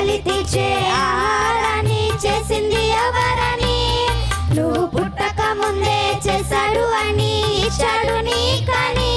బలితీచే ఆహారాన్ని చేసింది ఎవరని? నువ్వు పుట్టక ముందే చేశాడు అని ఇచ్చాడు నీకని.